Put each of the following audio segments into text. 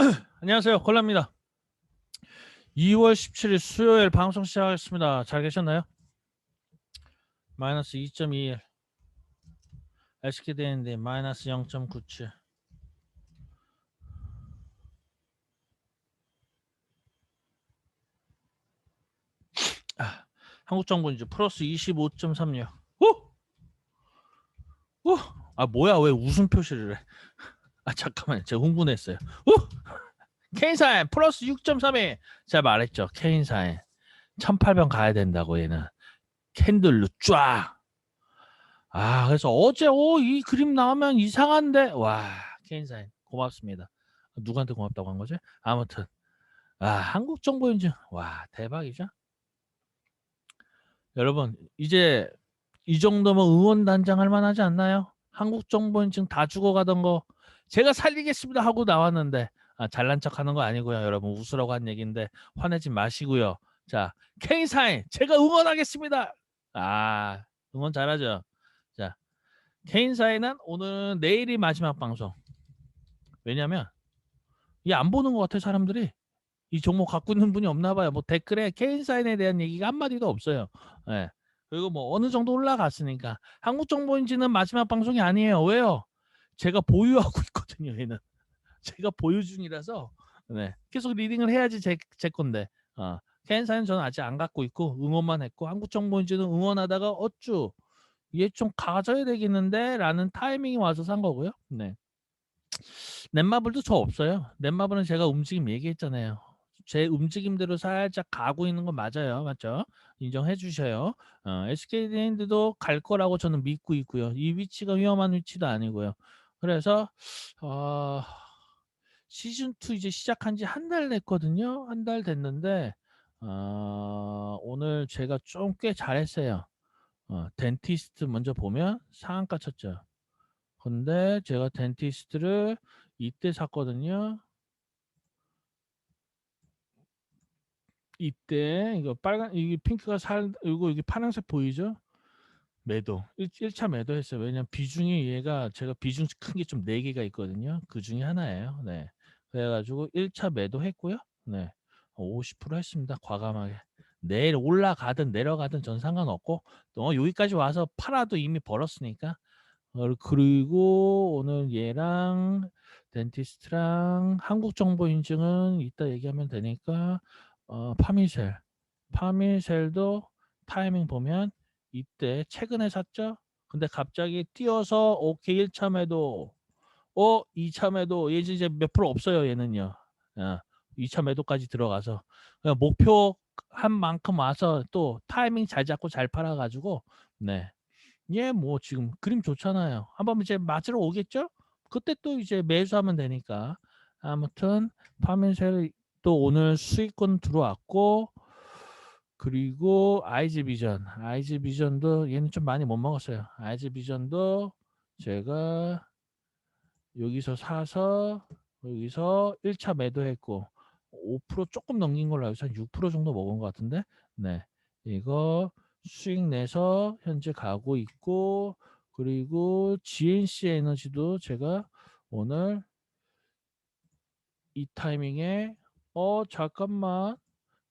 안녕하세요. 콜라입니다. 2월 17일 수요일 방송 시작하겠습니다. 잘 계셨나요? 마이너스 2.21 SK 대인데 마이너스 0.97 아, 한국정보인지 플러스 25.36 오! 오! 아 뭐야 왜 웃음 표시를 해? 아 잠깐만요. 제가 흥분했어요. 오! 케인사인 플러스 6.32 제가 말했죠. 케인사인 1800 가야 된다고 얘는 캔들로 쫙. 아 그래서 어제 오이 그림 나오면 이상한데 와 케인사인 고맙습니다. 누구한테 고맙다고 한 거지? 아무튼 아 한국 정보 인증 와 대박이죠. 여러분 이제 이 정도면 응원 단장 할 만하지 않나요? 한국 정보 인증 다 죽어가던 거 제가 살리겠습니다 하고 나왔는데 아, 잘난 척하는 거 아니고요. 여러분 웃으라고 한 얘기인데 화내지 마시고요. 자 케인 사인 제가 응원하겠습니다. 아 응원 잘하죠. 자 케인 사인은 오늘 내일이 마지막 방송. 왜냐면 이 안 보는 것 같아 사람들이 이 종목 갖고 있는 분이 없나 봐요. 뭐 댓글에 케인 사인에 대한 얘기가 한 마디도 없어요. 예. 그리고 뭐 어느 정도 올라갔으니까 한국 정보인지는 마지막 방송이 아니에요. 왜요? 제가 보유하고 있거든요. 얘는 제가 보유 중이라서 네. 계속 리딩을 해야지 제, 제 건데 어. 케인사인 저는 아직 안 갖고 있고 응원만 했고 한국 정보인지는 응원하다가 어쭈 얘 좀 가져야 되겠는데 라는 타이밍이 와서 산 거고요. 네. 넷마블도 저 없어요. 넷마블은 제가 움직임 얘기했잖아요. 제 움직임대로 살짝 가고 있는 건 맞아요. 맞죠? 인정해 주셔요. 어, SK드도 갈 거라고 저는 믿고 있고요. 이 위치가 위험한 위치도 아니고요. 그래서 어, 시즌 2 이제 시작한 지 한 달 됐거든요. 한 달 됐는데 어, 오늘 제가 좀 꽤 잘했어요. 어, 덴티스트 먼저 보면 상한가 쳤죠. 근데 제가 덴티스트를 이때 샀거든요. 이때 이거 빨간 이게 핑크가 살 이거 이게 파란색 보이죠? 매도 1, 차 매도 했어요. 왜냐면 비중이 얘가 제가 비중 큰 게좀 4개가 있거든요. 그 중에 하나예요. 네. 그래가지고 1차 매도 했고요. 네. 50% 했습니다. 과감하게. 내일 올라가든 내려가든 전 상관없고 또 여기까지 와서 팔아도 이미 벌었으니까 어, 그리고 오늘 얘랑 덴티스트랑 한국정보인증은 이따 얘기하면 되니까 어, 파미셀 파미셀도 타이밍 보면 이때 최근에 샀죠 근데 갑자기 뛰어서 오케이 1차 매도 어 2차 매도 얘 이제 몇 프로 없어요 얘는요 어, 2차 매도까지 들어가서 목표 한 만큼 와서 또 타이밍 잘 잡고 잘 팔아가지고 네. 예, 뭐 지금 그림 좋잖아요. 한번 이제 맞으러 오겠죠? 그때 또 이제 매수하면 되니까. 아무튼 파민셀 또 오늘 수익권 들어왔고 그리고 아이즈 비전, 아이즈 비전도 얘는 좀 많이 못 먹었어요. 아이즈 비전도 제가 여기서 사서 여기서 1차 매도했고 5% 조금 넘긴 걸로 알고 한6% 정도 먹은 것 같은데? 네. 이거 수익 내서 현재 가고 있고 그리고 GNC 에너지도 제가 오늘 이 타이밍에 어 잠깐만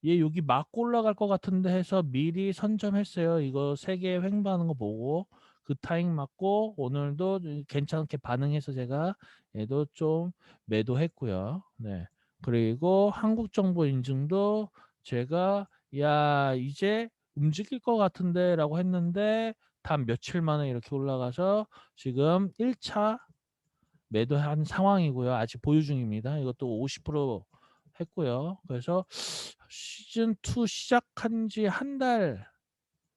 얘 여기 맞고 올라갈 것 같은데 해서 미리 선점했어요 이거 세 개 횡보하는 거 보고 그 타이밍 맞고 오늘도 괜찮게 반응해서 제가 얘도 좀 매도했고요 네 그리고 한국 정보 인증도 제가 야 이제 움직일 것 같은데 라고 했는데 단 며칠 만에 이렇게 올라가서 지금 1차 매도한 상황이고요. 아직 보유 중입니다. 이것도 50% 했고요. 그래서 시즌 2 시작한 지 한 달,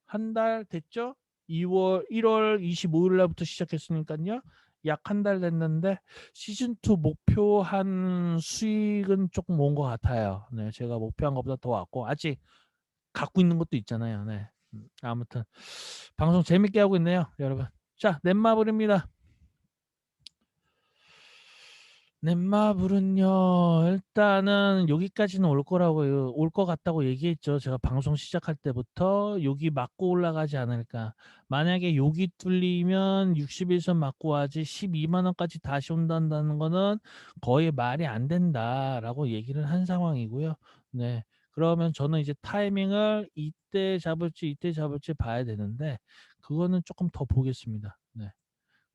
한 달 됐죠? 2월, 1월 25일 날부터 시작했으니까요. 약 한 달 됐는데 시즌 2 목표한 수익은 조금 온 것 같아요. 네, 제가 목표한 것보다 더 왔고 아직 갖고 있는 것도 있잖아요. 네. 음, 아무튼 방송 재밌게 하고 있네요, 여러분. 자, 넷마블입니다. 넷마블은요. 일단은 여기까지는 올 거라고요. 올것 같다고 얘기했죠. 제가 방송 시작할 때부터 여기 맞고 올라가지 않을까. 만약에 여기 뚫리면 61선 맞고 와지 12만 원까지 다시 온다는 거는 거의 말이 안 된다라고 얘기를 한 상황이고요. 네. 그러면 저는 이제 타이밍을 이때 잡을지 이때 잡을지 봐야 되는데 그거는 조금 더 보겠습니다.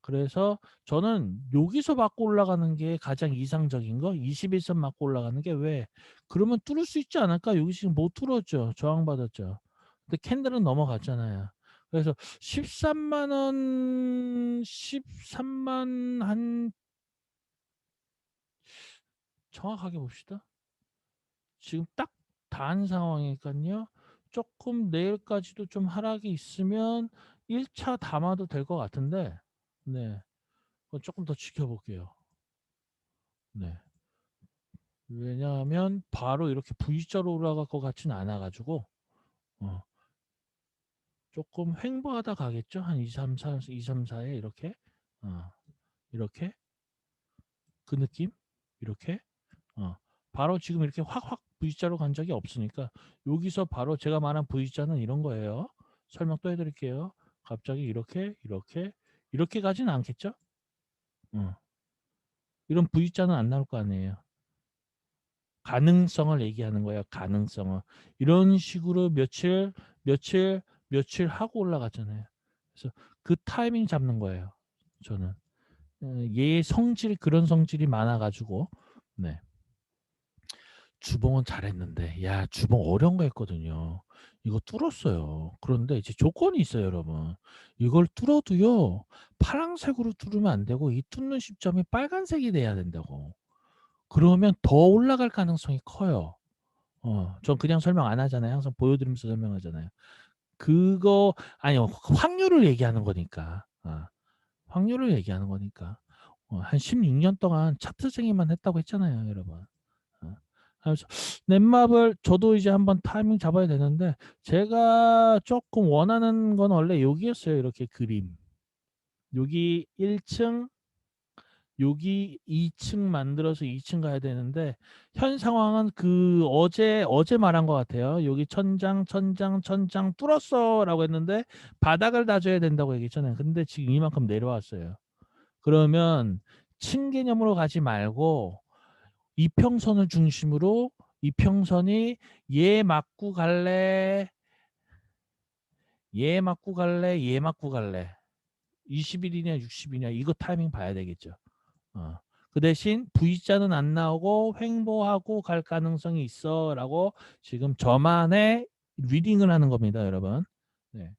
네. 그래서 저는 여기서 맞고 올라가는 게 가장 이상적인 거 21선 맞고 올라가는 게 왜? 그러면 뚫을 수 있지 않을까? 여기 지금 못 뚫었죠. 저항받았죠. 근데 캔들은 넘어갔잖아요. 그래서 13만 원 13만 한 정확하게 봅시다. 지금 딱단 상황이니까요. 조금 내일까지도 좀 하락이 있으면 1차 담아도 될 것 같은데 네. 그건 조금 더 지켜볼게요. 네. 왜냐하면 바로 이렇게 V자로 올라갈 것 같지는 않아 가지고 어. 조금 횡보하다 가겠죠. 한 2, 3, 4, 2, 3, 4에 이렇게 어. 이렇게 그 느낌 이렇게 어. 바로 지금 이렇게 확확 V자로 간 적이 없으니까 여기서 바로 제가 말한 V자는 이런 거예요. 설명 또 해드릴게요. 갑자기 이렇게 이렇게 이렇게 가지는 않겠죠? 어. 이런 V자는 안 나올 거 아니에요. 가능성을 얘기하는 거예요. 가능성을. 이런 식으로 며칠, 며칠, 며칠 하고 올라갔잖아요. 그래서 그 타이밍 잡는 거예요. 저는. 어, 얘의 성질, 그런 성질이 많아가지고, 네. 주봉은 잘했는데, 야, 주봉 어려운 거 했거든요. 이거 뚫었어요. 그런데 이제 조건이 있어요, 여러분. 이걸 뚫어도요, 파란색으로 뚫으면 안 되고, 이 뚫는 시점이 빨간색이 돼야 된다고. 그러면 더 올라갈 가능성이 커요. 어, 전 그냥 설명 안 하잖아요. 항상 보여드리면서 설명하잖아요. 그거, 아니요, 확률을 얘기하는 거니까. 어, 확률을 얘기하는 거니까. 어, 한 16년 동안 차트쟁이만 했다고 했잖아요, 여러분. 어, 그래서 넷마블 저도 이제 한번 타이밍 잡아야 되는데 제가 조금 원하는 건 원래 여기였어요. 이렇게 그림. 여기 1층 여기 2층 만들어서 2층 가야 되는데 현 상황은 그 어제 어제 말한 것 같아요. 여기 천장 천장 천장 뚫었어라고 했는데 바닥을 다져야 된다고 얘기했잖아요. 근데 지금 이만큼 내려왔어요. 그러면 층 개념으로 가지 말고 이평선을 중심으로 이평선이 얘 맞고 갈래 얘 맞고 갈래 얘 맞고 갈래 20일이냐 60일이냐 이거 타이밍 봐야 되겠죠. 어. 그 대신 V자는 안 나오고 횡보하고 갈 가능성이 있어 라고 지금 저만의 리딩을 하는 겁니다 여러분 네.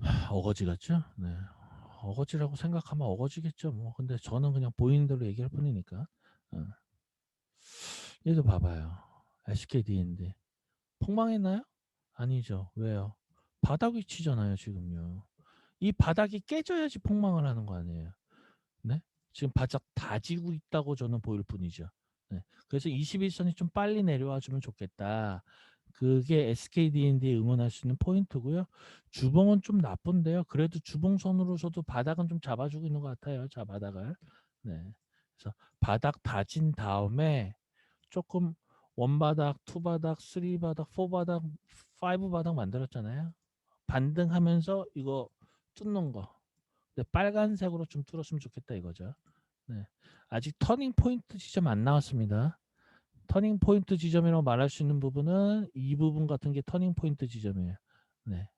하, 어거지 같죠 네. 어거지라고 생각하면 어거지겠죠 뭐 근데 저는 그냥 보이는 대로 얘기할 뿐이니까 어. 얘도 봐봐요 SKD인데 폭망했나요? 아니죠 왜요 바닥 위치잖아요 지금요 이 바닥이 깨져야지 폭망을 하는 거 아니에요 네? 지금 바짝 다지고 있다고 저는 보일 뿐이죠. 네. 그래서 21선이 좀 빨리 내려와 주면 좋겠다. 그게 SKDND에 응원할 수 있는 포인트고요. 주봉은 좀 나쁜데요. 그래도 주봉선으로서도 바닥은 좀 잡아주고 있는 것 같아요. 자 바닥을. 네. 그래서 바닥 다진 다음에 조금 원바닥, 투바닥, 쓰리바닥, 포바닥, 파이브 바닥 만들었잖아요. 반등하면서 이거 뚫는 거. 네, 빨간색으로 좀 뚫었으면 좋겠다 이거죠. 네. 아직 터닝 포인트 지점 안 나왔습니다. 터닝 포인트 지점이라고 말할 수 있는 부분은 이 부분 같은 게 터닝 포인트 지점이에요. 네.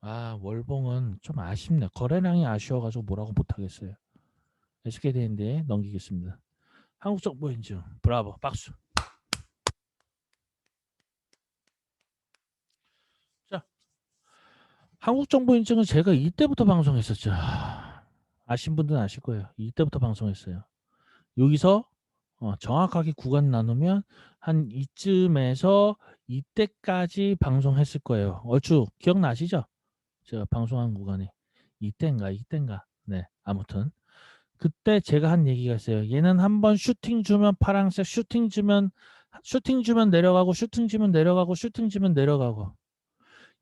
아 월봉은 좀 아쉽네. 거래량이 아쉬워가지고 뭐라고 못하겠어요. SKD인데 넘기겠습니다. 한국정보인증 브라보 박수. 한국정보인증은 제가 이때부터 방송했었죠. 아신 분들은 아실 거예요. 이때부터 방송했어요. 여기서 어, 정확하게 구간 나누면 한 이쯤에서 이때까지 방송했을 거예요. 얼추 기억나시죠? 제가 방송한 구간이 이때인가 이때인가 네 아무튼 그때 제가 한 얘기가 있어요. 얘는 한번 슈팅 주면 파랑색 슈팅 주면 슈팅 주면 내려가고 슈팅 주면 내려가고 슈팅 주면 내려가고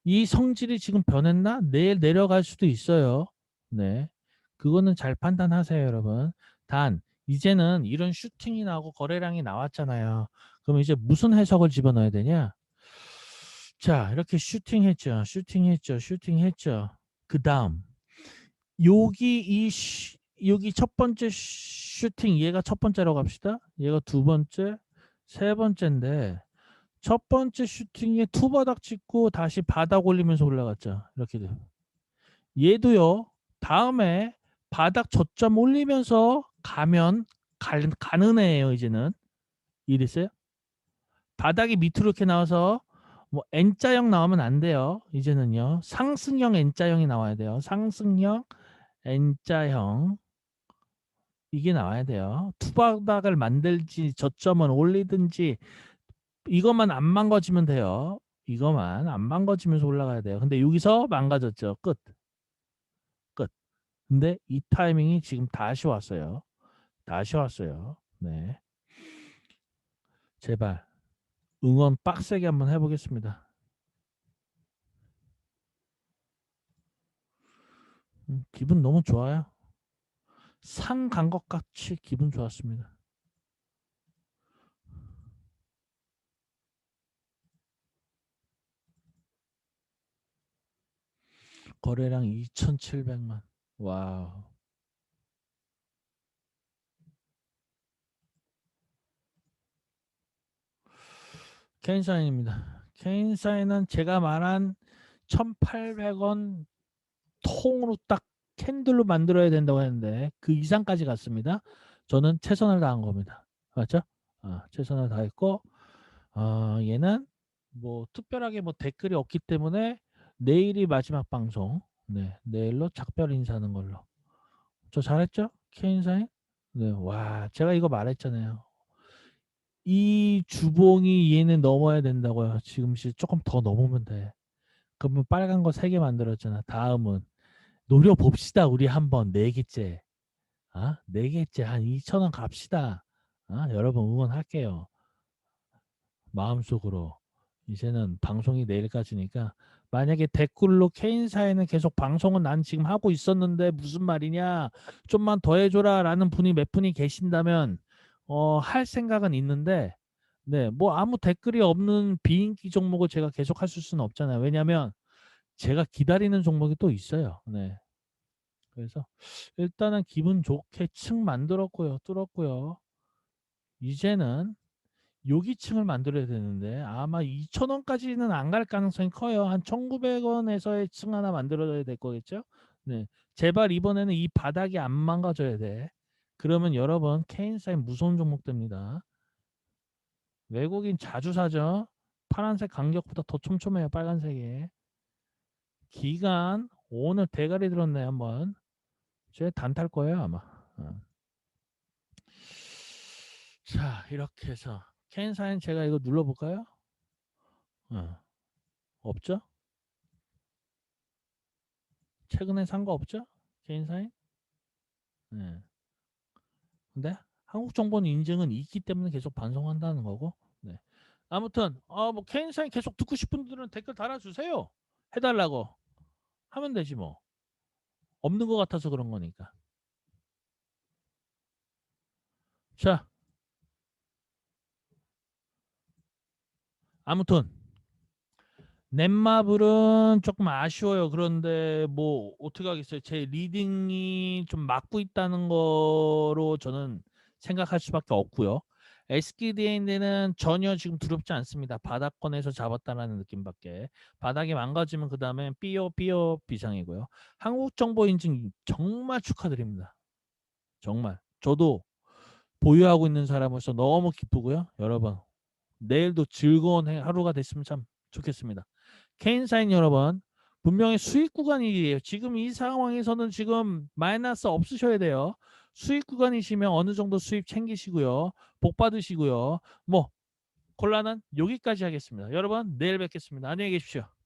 이 성질이 지금 변했나? 내일 내려갈 수도 있어요. 네. 그거는 잘 판단하세요, 여러분. 단 이제는 이런 슈팅이 나오고 거래량이 나왔잖아요. 그럼 이제 무슨 해석을 집어넣어야 되냐? 자, 이렇게 슈팅 했죠. 슈팅 했죠. 슈팅 했죠. 그 다음 여기 이 슈- 여기 첫 번째 슈팅 얘가 첫 번째라고 합시다. 얘가 두 번째, 세 번째인데 첫 번째 슈팅에 투바닥 찍고 다시 바닥 올리면서 올라갔죠. 이렇게 돼요. 얘도요. 다음에 바닥 저점 올리면서 가면 갈, 가는 애예요. 이제는 이랬어요? 바닥이 밑으로 이렇게 나와서 뭐 N자형 나오면 안 돼요. 이제는요. 상승형 N자형이 나와야 돼요. 상승형 N자형 이게 나와야 돼요. 투바닥을 만들지 저점은 올리든지 이것만 안 망가지면 돼요. 이것만 안 망가지면서 올라가야 돼요. 근데 여기서 망가졌죠. 끝. 끝. 근데 이 타이밍이 지금 다시 왔어요. 다시 왔어요. 네. 제발 응원 빡세게 한번 해보겠습니다. 음, 기분 너무 좋아요. 상 간 것 같이 기분 좋았습니다. 거래량 2,700만. 와우. 케인사인입니다. 케인사인은 제가 말한 1,800원 통으로 딱 캔들로 만들어야 된다고 했는데 그 이상까지 갔습니다. 저는 최선을 다한 겁니다. 맞죠? 아, 최선을 다했고 어, 얘는 뭐 특별하게 뭐 댓글이 없기 때문에 내일이 마지막 방송. 네, 내일로 작별 인사하는 걸로. 저 잘했죠? 케인사인? 네, 와, 제가 이거 말했잖아요. 이 주봉이 얘는 넘어야 된다고요. 지금 시 조금 더 넘으면 돼. 그러면 빨간 거 세 개 만들었잖아. 다음은 노려 봅시다. 우리 한번 네 개째. 아, 네 개째 한 2천 원 갑시다. 아, 여러분 응원할게요. 마음속으로 이제는 방송이 내일까지니까 만약에 댓글로 케인사에는 계속 방송은 난 지금 하고 있었는데 무슨 말이냐 좀만 더 해줘라 라는 분이 몇 분이 계신다면 어, 할 생각은 있는데 네, 뭐 아무 댓글이 없는 비인기 종목을 제가 계속 할 수는 없잖아요. 왜냐하면 제가 기다리는 종목이 또 있어요. 네. 그래서 일단은 기분 좋게 층 만들었고요. 뚫었고요. 이제는 여기 층을 만들어야 되는데 아마 2,000원까지는 안 갈 가능성이 커요. 한 1,900원에서의 층 하나 만들어야 될 거겠죠? 네. 제발 이번에는 이 바닥이 안 망가져야 돼. 그러면 여러분 케인사인 무서운 종목 됩니다. 외국인 자주 사죠. 파란색 간격보다 더 촘촘해요. 빨간색에. 기간 오늘 대가리 들었네 한번. 제 단탈 거예요 아마. 어. 자 이렇게 해서 케인사인 제가 이거 눌러볼까요? 어. 없죠? 최근에 산 거 없죠? 케인사인? 네. 근데 한국 정보는 인증은 있기 때문에 계속 반송한다는 거고. 네. 아무튼 어뭐 케인사인 계속 듣고 싶은 분들은 댓글 달아주세요. 해달라고 하면 되지 뭐. 없는 것 같아서 그런 거니까. 자. 아무튼 넷마블은 조금 아쉬워요. 그런데 뭐 어떻게 하겠어요. 제 리딩이 좀 막고 있다는 거로 저는 생각할 수밖에 없고요. SKDN는 전혀 지금 두렵지 않습니다. 바닥권에서 잡았다라는 느낌밖에. 바닥이 망가지면 그 다음에 삐어 삐어 비상이고요. 한국정보인증 정말 축하드립니다. 정말. 저도 보유하고 있는 사람으로서 너무 기쁘고요. 여러분 내일도 즐거운 하루가 됐으면 참 좋겠습니다. 케인사인 여러분 분명히 수익 구간이에요. 지금 이 상황에서는 지금 마이너스 없으셔야 돼요. 수익 구간이시면 어느 정도 수입 챙기시고요. 복 받으시고요. 뭐 곤란한 여기까지 하겠습니다. 여러분 내일 뵙겠습니다. 안녕히 계십시오.